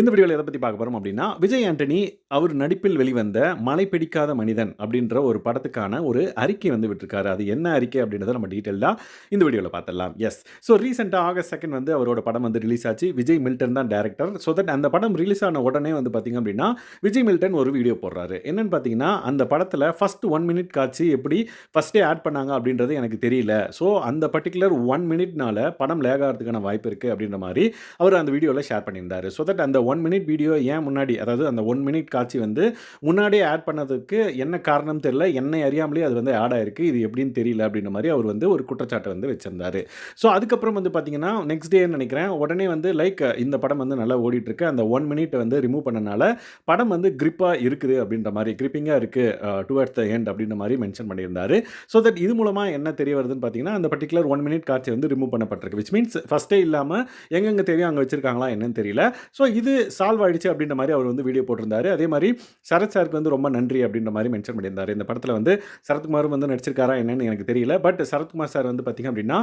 இந்த வீடியோவில் எதை பற்றி பார்க்க போகிறோம் அப்படின்னா விஜய் ஆண்டனி அவர் நடிப்பில் வெளிவந்த மலை பிடிக்காத மனிதன் அப்படின்ற ஒரு படத்துக்கான ஒரு அறிக்கை வந்து விட்டுருக்காரு. அது என்ன அறிக்கை அப்படின்றத நம்ம டீட்டெயிலாக இந்த வீடியோவில் பார்த்துடலாம். எஸ் ஸோ ரீசெண்டாக ஆகஸ்ட் செகண்ட் வந்து அவரோட படம் வந்து ரிலீஸ் ஆச்சு. விஜய் மில்டன் தான் டேரக்டர் ஸோ தட் அந்த படம் ரிலீஸ் ஆன உடனே வந்து பார்த்திங்க அப்படின்னா விஜய் மில்டன் ஒரு வீடியோ போடுறாரு. என்னன்னு பார்த்தீங்கன்னா அந்த படத்தில் ஃபஸ்ட் ஒன் மினிட் காட்சி எப்படி ஃபஸ்ட்டே ஆட் பண்ணாங்க அப்படின்றது எனக்கு தெரியல. ஸோ அந்த பர்டிகுலர் ஒன் மினிட்னால படம் லேக் ஆகிறதுக்கான வாய்ப்பு இருக்குது அப்படின்ற மாதிரி அவர் அந்த வீடியோவில் ஷேர் பண்ணியிருந்தார். ஸோ தட் அந்த ஒன் மினிட் வீடியோ ஏன் முன்னாடி அதாவது அந்த ஒன் மினிட் காட்சி வந்து முன்னாடியே ஆட் பண்ணதுக்கு என்ன காரணம் தெரியல என்னை அறியாமலே அது வந்து ஆட் ஆயிருக்கு இது எப்படின்னு தெரியல அப்படின்ற மாதிரி அவர் வந்து ஒரு குற்றச்சாட்டை வந்து வச்சிருந்தாரு. ஸோ அதுக்கப்புறம் வந்து பார்த்தீங்கன்னா நெக்ஸ்ட் டே நினைக்கிறேன் உடனே வந்து லைக் இந்த படம் வந்து நல்லா ஓடிட்டு இருக்கு அந்த ஒன் மினிட் வந்து ரிமூவ் பண்ணனால படம் வந்து கிரிப்பாக இருக்குது அப்படின்ற மாதிரி கிரிப்பிங்காக இருக்குது டுவர்ட் த எண்ட் அப்படின்ற மாதிரி மென்ஷன் பண்ணியிருந்தாரு. ஸோ தட் இது மூலமாக என்ன தெரிய வருதுன்னு பார்த்தீங்கன்னா அந்த பர்டிகுலர் ஒன் மினிட் காட்சி வந்து ரிமூவ் பண்ணப்பட்டிருக்கு விச் மீன்ஸ் ஃபஸ்ட்டே இல்லாமல் எங்கெங்கே தெரியும் அங்கே வச்சிருக்காங்களா என்னன்னு தெரியல. ஸோ இது சால்வ் ஆயிடுச்சு அப்படின்ற மாதிரி அவர் வந்து வீடியோ போட்டிருந்தாரு. அதே மாதிரி சரத் சாருக்கு வந்து ரொம்ப நன்றி அப்படின்ற மாதிரி மென்ஷன் பண்ணியிருந்தார். இந்த படத்தில் வந்து சரத்குமாரும் வந்து நடிச்சிருக்காரா என்னன்னு எனக்கு தெரியல. பட் சரத்குமார் சார் வந்து பார்த்திங்க அப்படின்னா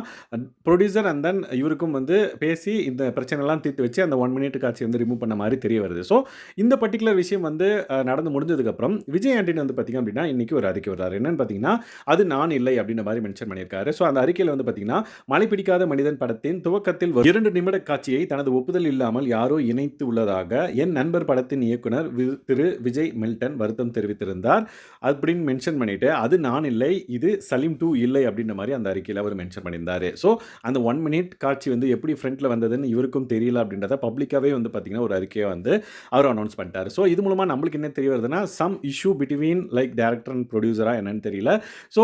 ப்ரொடியூசர் அண்ட் தென் இவருக்கும் வந்து பேசி இந்த பிரச்சனைலாம் தீர்த்து வச்சு அந்த ஒன் மினிட் காட்சி வந்து ரிமூவ் பண்ண மாதிரி தெரிய வருது. ஸோ இந்த பர்டிகுலர் விஷயம் வந்து நடந்து முடிஞ்சதுக்கப்புறம் விஜய் ஆண்டின் வந்து பார்த்திங்க அப்படின்னா இன்றைக்கி ஒரு அறிக்கை வர்றாரு. என்னென்னு பார்த்தீங்கன்னா அது நான் இல்லை அப்படின்ற மாதிரி மென்ஷன் பண்ணியிருக்காரு. ஸோ அந்த அறிக்கையில் வந்து பார்த்தீங்கன்னா மழை பிடிக்காத மனிதன் படத்தின் துவக்கத்தில் இரண்டு நிமிட காட்சியை தனது ஒப்புதல் இல்லாமல் யாரோ இணைத்து உள்ளதாக என் நண்பர் படத்தின் இயக்குனர் திரு விஜய் மில்டன் வருத்தம் தெரிவித்திருந்தார். அப்படின்னு மென்ஷன் பண்ணிட்டு அது நான் இல்லை இது சலீம் டூ இல்லை அப்படின்ற மாதிரி அந்த அறிக்கையில் அவர் மென்ஷன் பண்ணியிருந்தார். ஸோ அந்த ஒன் மினிட் காட்சி வந்து எப்படி ஃப்ரண்ட்டில் வந்ததுன்னு இவருக்கும் தெரியல அப்படின்றத பப்ளிக்காகவே வந்து பார்த்தீங்கன்னா ஒரு அறிக்கையை வந்து அவர் அனௌன்ஸ் பண்ணிட்டார். ஸோ இது மூலமாக நம்மளுக்கு என்ன தெரிய வருதுன்னா some issue between like director and ப்ரொடியூசராக என்னன்னு தெரியல. ஸோ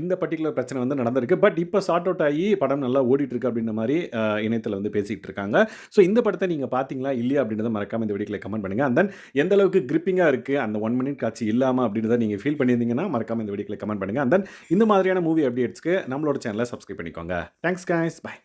இந்த பர்டிகுலர் பிரச்சனை வந்து நடந்திருக்கு. பட் இப்போ சார்ட் அவுட் ஆகி படம் நல்லா ஓடிட்டுருக்கு அப்படின்ற மாதிரி இணையத்தில் வந்து பேசிக்கிட்டு இருக்காங்க. ஸோ இந்த படத்தை நீங்கள் பார்த்தீங்களா இல்லையா அப்படின்றத மறக்காம இந்த வீடியோக்கில் கமெண்ட் பண்ணுங்க. அண்ட் தென் எந்த அளவுக்கு கிரிப்பிங்காக இருக்குது அந்த ஒன் மினிட் காட்சி இல்லாமல் அப்படின்றத நீங்கள் ஃபீல் பண்ணியிருந்தீங்கன்னா மறக்காம இந்த வீடியோக்கில் கமெண்ட் பண்ணுங்க. அண்ட் தென் இந்த மாதிரியான மூவி அப்டேட்ஸ்க்கு நம்மளோட சேனலை சப்ஸ்கிரைப் பண்ணிக்கோங்க. Thanks guys bye